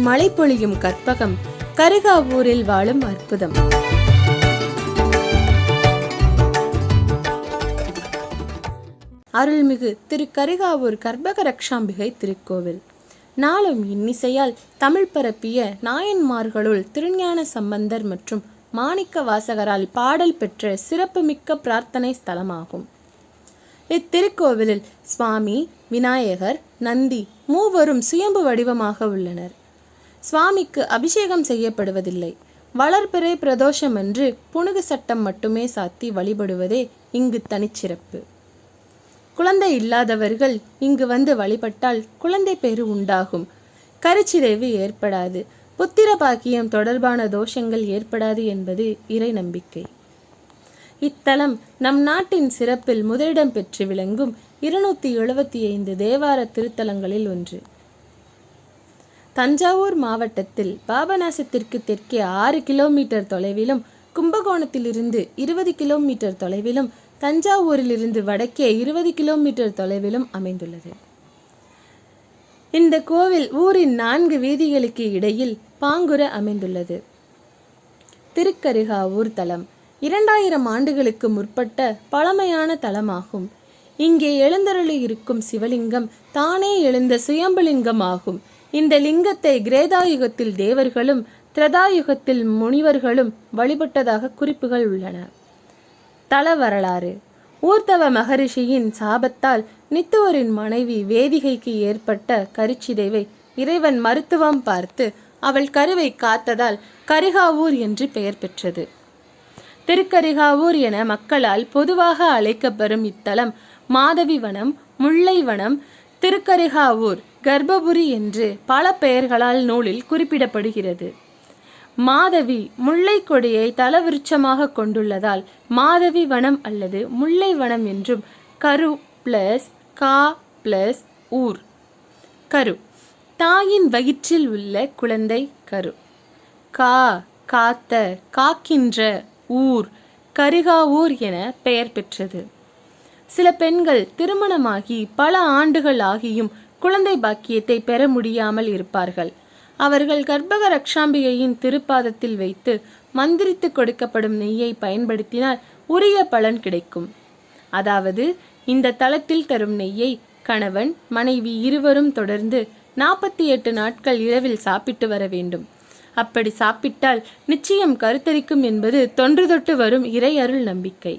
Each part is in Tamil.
மழை பொழியும் கற்பகம் கருகாவூரில் வாழும் அற்புதம். அருள்மிகு திரு கருகாவூர் கற்பக ரக்ஷாம்பிகை திருக்கோவில். நாளும் இன்னிசையால் தமிழ் பரப்பிய நாயன்மார்களுள் திருஞான சம்பந்தர் மற்றும் மாணிக்க வாசகரால் பாடல் பெற்ற சிறப்புமிக்க பிரார்த்தனை ஸ்தலமாகும். இத்திருக்கோவிலில் சுவாமி விநாயகர் நந்தி மூவரும் சுயம்பு வடிவமாக உள்ளனர். சுவாமிக்கு அபிஷேகம் செய்யப்படுவதில்லை. வளர்பிறை பிரதோஷமன்று புனுகு சட்டம் மட்டுமே சாத்தி வழிபடுவதே இங்கு தனிச்சிறப்பு. குழந்தை இல்லாதவர்கள் இங்கு வந்து வழிபட்டால் குழந்தை பேறு உண்டாகும். கருச்சிதைவு ஏற்படாது. புத்திர பாக்கியம் தொடர்பான தோஷங்கள் ஏற்படாது என்பது இறை நம்பிக்கை. இத்தலம் நம் நாட்டின் சிறப்பில் முதலிடம் பெற்று விளங்கும் இருநூத்தி எழுபத்தி ஐந்து தேவார திருத்தலங்களில் ஒன்று. தஞ்சாவூர் மாவட்டத்தில் பாபநாசத்திற்கு தெற்கே ஆறு கிலோமீட்டர் தொலைவிலும் கும்பகோணத்திலிருந்து இருபது கிலோமீட்டர் தொலைவிலும் தஞ்சாவூரிலிருந்து வடக்கே இருபது கிலோமீட்டர் தொலைவிலும் அமைந்துள்ளது. இந்த கோவில் ஊரின் நான்கு வீதிகளுக்கு இடையில் பாங்குர அமைந்துள்ளது. திருக்கருகாவூர் தலம் இரண்டாயிரம் ஆண்டுகளுக்கு முற்பட்ட பழமையான தலமாகும். இங்கே எழுந்தருளி இருக்கும் சிவலிங்கம் தானே எழுந்த சுயம்புலிங்கம் ஆகும் இந்த லிங்கத்தை கிரேதாயுகத்தில் தேவர்களும் திரதாயுகத்தில் முனிவர்களும் வழிபட்டதாக குறிப்புகள் உள்ளன. தல வரலாறு ஊர்தவ மகரிஷியின் சாபத்தால் நித்துவரின் மனைவி வேதிகைக்கு ஏற்பட்ட கருச்சிதைவை இறைவன் மருத்துவம் பார்த்து அவள் கருவை காத்ததால் கரிகாவூர் என்று பெயர் பெற்றது. திருக்கரிகாவூர் என மக்களால் பொதுவாக அழைக்கப்பெறும் இத்தலம் மாதவி வனம் முல்லை வனம் திருக்கரிகாவூர். கர்ப்பபுரி என்று பல பெயர்களால் நூலில் குறிப்பிடப்படுகிறது. மாதவி முல்லை கொடியை தலவிருட்சமாக கொண்டுள்ளதால் மாதவி வனம் அல்லது முல்லை வனம் என்றும் கரு பிளஸ் கா பிளஸ் ஊர். கரு. தாயின் வயிற்றில் உள்ள குழந்தை கரு. கா காத்த காக்கின்ற ஊர் கரிகாவூர் என பெயர் பெற்றது. சில பெண்கள் திருமணமாகி பல ஆண்டுகள் ஆகியும் குழந்தை பாக்கியத்தை பெற முடியாமல் இருப்பார்கள். அவர்கள் கர்ப்பக ரக்ஷாம்பிகையின் திருப்பாதத்தில் வைத்து மந்திரித்து கொடுக்கப்படும் நெய்யை பயன்படுத்தினால் உரிய பலன் கிடைக்கும். அதாவது இந்த தளத்தில் தரும் நெய்யை கணவன் மனைவி இருவரும் தொடர்ந்து நாற்பத்தி எட்டு நாட்கள் இரவில் சாப்பிட்டு வர வேண்டும். அப்படி சாப்பிட்டால் நிச்சயம் கருத்தரிக்கும் என்பது தொன்று தொட்டு வரும் இறை அருள் நம்பிக்கை.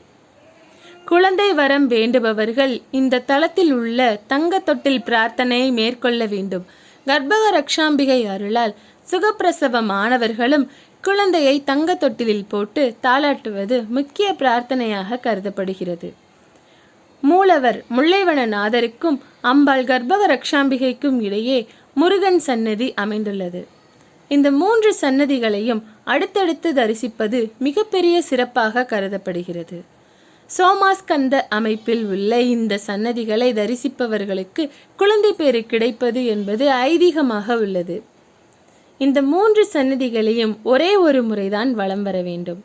குழந்தை வரம் வேண்டுபவர்கள் இந்த தளத்தில் உள்ள தங்க தொட்டில் பிரார்த்தனையை மேற்கொள்ள வேண்டும். கர்ப்பக ரக்ஷாம்பிகை அருளால் சுகப்பிரசவ மாணவர்களும் குழந்தையை தங்க தொட்டிலில் போட்டு தாளாட்டுவது முக்கிய பிரார்த்தனையாக கருதப்படுகிறது. மூலவர் முல்லைவனநாதருக்கும் அம்பாள் கர்ப்பக ரக்ஷாம்பிகைக்கும் இடையே முருகன் சன்னதி அமைந்துள்ளது. இந்த மூன்று சன்னதிகளையும் அடுத்தடுத்து தரிசிப்பது மிகப்பெரிய சிறப்பாக கருதப்படுகிறது. சோமாஸ்கந்த அமைப்பில் உள்ள இந்த சன்னதிகளை தரிசிப்பவர்களுக்கு குழந்தை பேறு கிடைப்பது என்பது ஐதீகமாக உள்ளது. இந்த மூன்று சன்னதிகளையும் ஒரே ஒரு முறைதான் வலம் வர வேண்டும்.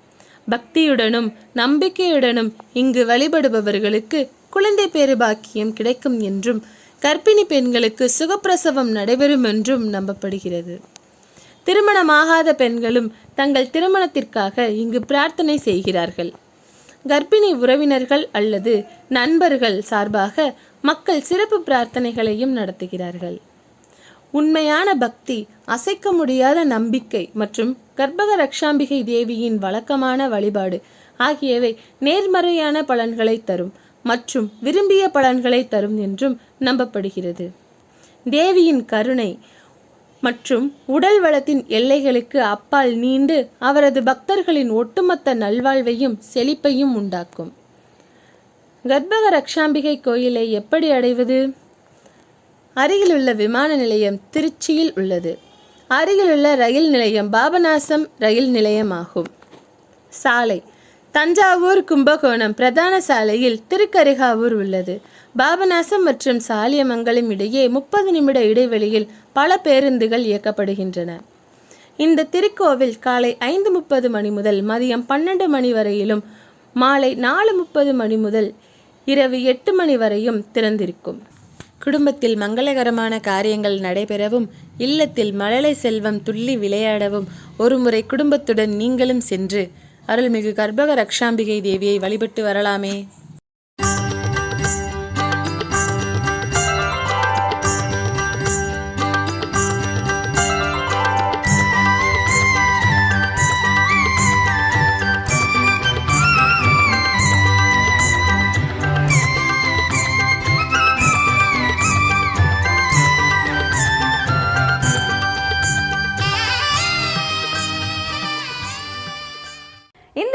பக்தியுடனும் நம்பிக்கையுடனும் இங்கு வழிபடுபவர்களுக்கு குழந்தை பேறு பாக்கியம் கிடைக்கும் என்றும் கர்ப்பிணி பெண்களுக்கு சுகப்பிரசவம் நடைபெறும் என்றும் நம்பப்படுகிறது. திருமணமாகாத பெண்களும் தங்கள் திருமணத்திற்காக இங்கு பிரார்த்தனை செய்கிறார்கள். கர்ப்பிணி உறவினர்கள் அல்லது நண்பர்கள் சார்பாக மக்கள் சிறப்பு பிரார்த்தனைகளையும் நடத்துகிறார்கள். உண்மையான பக்தி அசைக்க முடியாத நம்பிக்கை மற்றும் கர்ப்பக ரக்ஷாம்பிகை தேவியின் வழக்கமான வழிபாடு ஆகியவை நேர்மறையான பலன்களை தரும் மற்றும் விரும்பிய பலன்களை தரும் என்றும் நம்பப்படுகிறது. தேவியின் கருணை மற்றும் உடல் வளத்தின் எல்லைகளுக்கு அப்பால் நீண்டு அவரது பக்தர்களின் ஒட்டுமொத்த நல்வாழ்வையும் செழிப்பையும் உண்டாக்கும். கர்ப்பக ரக்ஷாம்பிகை கோயிலை எப்படி அடைவது? அருகிலுள்ள விமான நிலையம் திருச்சியில் உள்ளது. அருகிலுள்ள ரயில் நிலையம் பாபநாசம் ரயில் நிலையமாகும். சாலை தஞ்சாவூர் கும்பகோணம் பிரதான சாலையில் திருக்கரிகாவூர் உள்ளது. பாபநாசம் மற்றும் சாலியமங்கலம் இடையே முப்பது நிமிட இடைவெளியில் பல பேருந்துகள் இயக்கப்படுகின்றன. இந்த திருக்கோவில் காலை ஐந்து முப்பது மணி முதல் மதியம் பன்னெண்டு மணி வரையிலும் மாலை நாலு முப்பது மணி முதல் இரவு எட்டு மணி வரையும் திறந்திருக்கும். குடும்பத்தில் மங்களகரமான காரியங்கள் நடைபெறவும் இல்லத்தில் மழலை செல்வம் துள்ளி விளையாடவும் ஒருமுறை குடும்பத்துடன் நீங்களும் சென்று அருள்மிகு கர்ப்பக ரக்ஷாம்பிகை தேவியை வழிபட்டு வரலாமே.